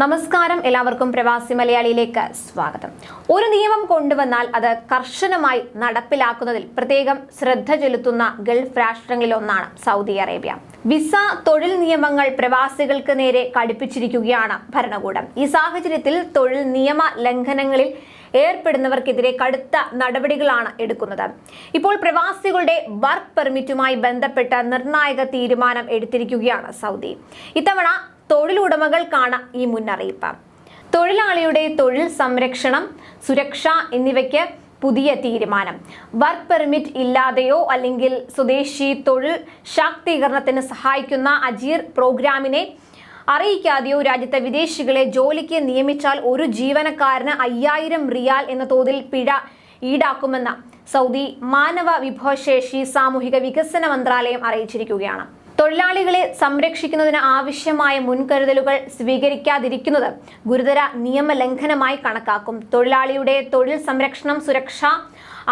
നമസ്കാരം. എല്ലാവർക്കും പ്രവാസി മലയാളിയിലേക്ക് സ്വാഗതം. ഒരു നിയമം കൊണ്ടുവന്നാൽ അത് കർശനമായി നടപ്പിലാക്കുന്നതിൽ പ്രത്യേകം ശ്രദ്ധ ചെലുത്തുന്ന ഗൾഫ് രാഷ്ട്രങ്ങളിൽ ഒന്നാണ് സൗദി അറേബ്യ. വിസ തൊഴിൽ നിയമങ്ങൾ പ്രവാസികൾക്ക് നേരെ കടുപ്പിച്ചിരിക്കുകയാണ് ഭരണകൂടം. ഈ സാഹചര്യത്തിൽ തൊഴിൽ നിയമ ലംഘനങ്ങളിൽ ഏർപ്പെടുന്നവർക്കെതിരെ കടുത്ത നടപടികളാണ് എടുക്കുന്നത്. ഇപ്പോൾ പ്രവാസികളുടെ വർക്ക് പെർമിറ്റുമായി ബന്ധപ്പെട്ട നിർണായക തീരുമാനം എടുത്തിരിക്കുകയാണ് സൗദി. ഇത്തവണ തൊഴിലുടമകൾക്കാണ് ഈ മുന്നറിയിപ്പ്. തൊഴിലാളിയുടെ തൊഴിൽ സംരക്ഷണം സുരക്ഷ എന്നിവയ്ക്ക് പുതിയ തീരുമാനം. വർക്ക് പെർമിറ്റ് ഇല്ലാതെയോ അല്ലെങ്കിൽ സ്വദേശി തൊഴിൽ ശാക്തീകരണത്തിന് സഹായിക്കുന്ന അജീർ പ്രോഗ്രാമിനെ അറിയിക്കാതെയോ രാജ്യത്തെ വിദേശികളെ ജോലിക്ക് നിയമിച്ചാൽ ഒരു ജീവനക്കാരന് അയ്യായിരം റിയാൽ എന്ന തോതിൽ പിഴ ഈടാക്കുമെന്ന് സൗദി മാനവ വിഭവശേഷി സാമൂഹിക വികസന മന്ത്രാലയം അറിയിച്ചിരിക്കുകയാണ്. തൊഴിലാളികളെ സംരക്ഷിക്കുന്നതിന് ആവശ്യമായ മുൻകരുതലുകൾ സ്വീകരിക്കാതിരിക്കുന്നത് ഗുരുതര നിയമലംഘനമായി കണക്കാക്കും. തൊഴിലാളിയുടെ തൊഴിൽ സംരക്ഷണം സുരക്ഷ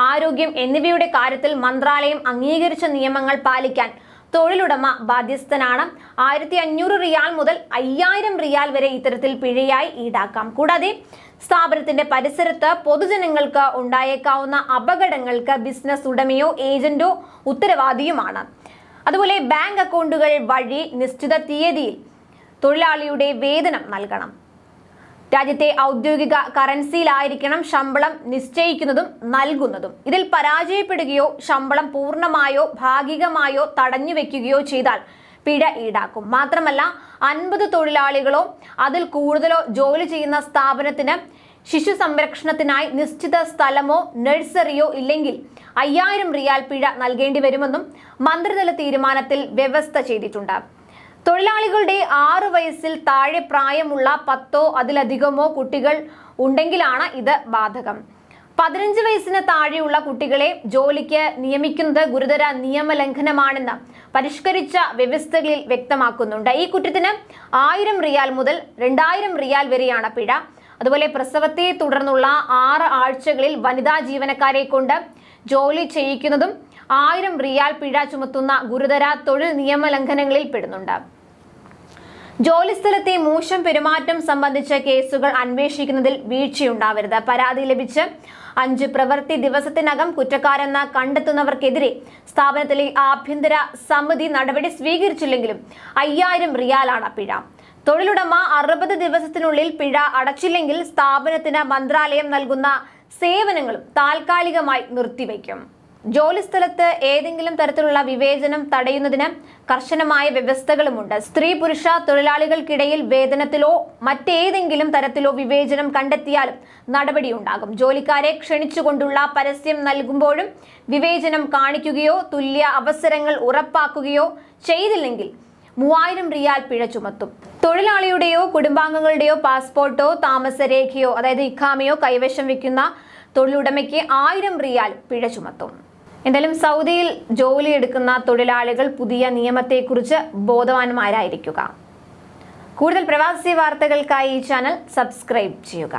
ആരോഗ്യം എന്നിവയുടെ കാര്യത്തിൽ മന്ത്രാലയം അംഗീകരിച്ച നിയമങ്ങൾ പാലിക്കാൻ തൊഴിലുടമ ബാധ്യസ്ഥനാണ്. ആയിരത്തി അഞ്ഞൂറ് റിയാൽ മുതൽ അയ്യായിരം റിയാൽ വരെ ഇത്തരത്തിൽ പിഴയായി ഈടാക്കാം. കൂടാതെ സ്ഥാപനത്തിന്റെ പരിസരത്ത് പൊതുജനങ്ങൾക്ക് ഉണ്ടായേക്കാവുന്ന അപകടങ്ങൾക്ക് ബിസിനസ് ഉടമയോ ഏജന്റോ ഉത്തരവാദിയുമാണ്. അതുപോലെ ബാങ്ക് അക്കൗണ്ടുകൾ വഴി നിശ്ചിത തീയതിയിൽ തൊഴിലാളിയുടെ വേതനം നൽകണം. രാജ്യത്തെ ഔദ്യോഗിക കറൻസിയിലായിരിക്കണം ശമ്പളം നിശ്ചയിക്കുന്നതും നൽകുന്നതും. ഇതിൽ പരാജയപ്പെടുകയോ ശമ്പളം പൂർണമായോ ഭാഗികമായോ തടഞ്ഞു വെക്കുകയോ ചെയ്താൽ പിഴ ഈടാക്കും. മാത്രമല്ല അൻപത് തൊഴിലാളികളോ അതിൽ കൂടുതലോ ജോലി ചെയ്യുന്ന സ്ഥാപനത്തിന് ശിശു സംരക്ഷണത്തിനായി നിശ്ചിത സ്ഥലമോ നഴ്സറിയോ ഇല്ലെങ്കിൽ അയ്യായിരം റിയാൽ പിഴ നൽകേണ്ടി വരുമെന്നും മന്ത്രിതല തീരുമാനത്തിൽ വ്യവസ്ഥ ചെയ്തിട്ടുണ്ട്. തൊഴിലാളികളുടെ ആറു വയസ്സിൽ താഴെ പ്രായമുള്ള പത്തോ അതിലധികമോ കുട്ടികൾ ഉണ്ടെങ്കിലാണ് ഇത് ബാധകം. പതിനഞ്ച് വയസ്സിന് താഴെയുള്ള കുട്ടികളെ ജോലിക്ക് നിയമിക്കുന്നത് ഗുരുതര നിയമലംഘനമാണെന്ന് പരിഷ്കരിച്ച വ്യവസ്ഥകളിൽ വ്യക്തമാക്കുന്നുണ്ട്. ഈ കുറ്റത്തിന് ആയിരം റിയാൽ മുതൽ രണ്ടായിരം റിയാൽ വരെയാണ് പിഴ. അതുപോലെ പ്രസവത്തെ തുടർന്നുള്ള ആറ് ആഴ്ചകളിൽ വനിതാ ജീവനക്കാരെ കൊണ്ട് ജോലി ചെയ്യിക്കുന്നതും ആയിരം റിയാൽ പിഴ ചുമത്തുന്ന ഗുരുതര തൊഴിൽ നിയമലംഘനങ്ങളിൽ പെടുന്നുണ്ട്. ജോലിസ്ഥലത്തെ മോശം പെരുമാറ്റം സംബന്ധിച്ച കേസുകൾ അന്വേഷിക്കുന്നതിൽ വീഴ്ചയുണ്ടാവരുത്. പരാതി ലഭിച്ച് അഞ്ച് പ്രവൃത്തി ദിവസത്തിനകം കുറ്റക്കാരെന്ന് കണ്ടെത്തുന്നവർക്കെതിരെ സ്ഥാപനത്തിലെ ആഭ്യന്തര സമിതി നടപടി സ്വീകരിച്ചില്ലെങ്കിലും അയ്യായിരം റിയാലാണ് പിഴ. തൊഴിലുടമ അറുപത് ദിവസത്തിനുള്ളിൽ പിഴ അടച്ചില്ലെങ്കിൽ സ്ഥാപനത്തിന് മന്ത്രാലയം നൽകുന്ന സേവനങ്ങളും താൽക്കാലികമായി നിർത്തിവെക്കും ജോലിസ്ഥലത്ത് ഏതെങ്കിലും തരത്തിലുള്ള വിവേചനം തടയുന്നതിന് കർശനമായ വ്യവസ്ഥകളുമുണ്ട്. സ്ത്രീ പുരുഷ തൊഴിലാളികൾക്കിടയിൽ വേതനത്തിലോ മറ്റേതെങ്കിലും തരത്തിലോ വിവേചനം കണ്ടെത്തിയാലും നടപടിയുണ്ടാകും. ജോലിക്കാരെ ക്ഷണിച്ചുകൊണ്ടുള്ള പരസ്യം നൽകുമ്പോഴും വിവേചനം കാണിക്കുകയോ തുല്യ അവസരങ്ങൾ ഉറപ്പാക്കുകയോ ചെയ്തില്ലെങ്കിൽ മൂവായിരം റിയാൽ പിഴ ചുമത്തും. തൊഴിലാളിയുടെയോ കുടുംബാംഗങ്ങളുടെയോ പാസ്പോർട്ടോ താമസരേഖയോ അതായത് ഇഖാമയോ കൈവശം വയ്ക്കുന്ന തൊഴിലുടമയ്ക്ക് ആയിരം റിയാൽ പിഴ ചുമത്തും. എന്തായാലും സൗദിയിൽ ജോലിയെടുക്കുന്ന തൊഴിലാളികൾ പുതിയ നിയമത്തെക്കുറിച്ച് ബോധവാന്മാരായിരിക്കുക. കൂടുതൽ പ്രവാസി വാർത്തകൾക്കായി ഈ ചാനൽ സബ്സ്ക്രൈബ് ചെയ്യുക.